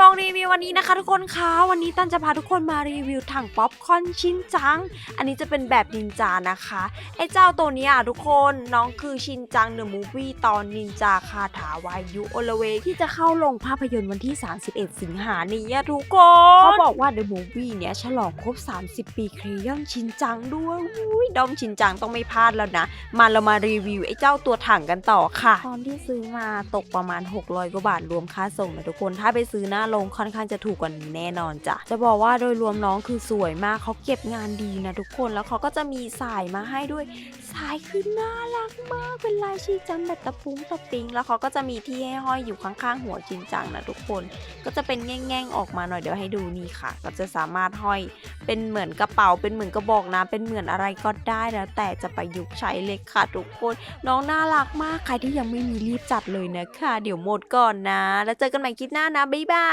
วองรีวิววันนี้นะคะ ทุกคนคะวันนี้ตันจะพาทุกคนมารีวิวถังป๊อปคอร์นชินจัง อันนี้จะเป็นแบบนินจานะคะไอ้เจ้าตัวเนี้ยทุกคนน้องคือชินจังเดอะมูฟวี่ตอนนินจาคาถาวายุโอละเวที่จะเข้าลงภาพยนตร์วันที่ 31 สิงหานี้อะทุกคนเขาบอกว่าเดอะมูฟวี่เนี้ยฉลองครบ 30 ปีเครยอนชินจังด้วยอุ้ยดอมชินจังต้องไม่พลาดแล้วนะ มาเรามารีวิวไอ้เจ้าตัวถังกันต่อค่ะตอนที่ซื้อมาตกประมาณ 600กว่าบาทรวมค่าส่งนะทุกคนถ้าไปซื้อหน้าโรงค่อนข้างจะถูกกว่านี้แน่นอนจ้ะจะบอกว่าโดยรวมน้องคือสวยมากเขาเก็บงานดีนะทุกคนแล้วเขาก็จะมีสายมาให้ด้วยสายคือน่ารักมากเป็นลายชิจังแบบตะปุ้งตะปิง แล้วเขาก็จะมีที่ให้ห้อยอยู่ข้างๆหัวชินจังนะทุกคน ก็จะเป็นแง่งๆออกมาหน่อยเดี๋ยวให้ดูนี่ค่ะ ก็จะสามารถห้อยเป็นเหมือนกระเป๋าเป็นเหมือนกระบอกน้ำเป็นเหมือนอะไรก็ได้แล้วแต่จะประยุกต์ใช้เลยค่ะทุกคน น้องน่ารักมากใครที่ยังไม่มีรีบจัดเลยนะคะเดี๋ยวหมดก่อนนะ แล้วเจอกันใหม่คลิปหน้านะบ๊ายบาย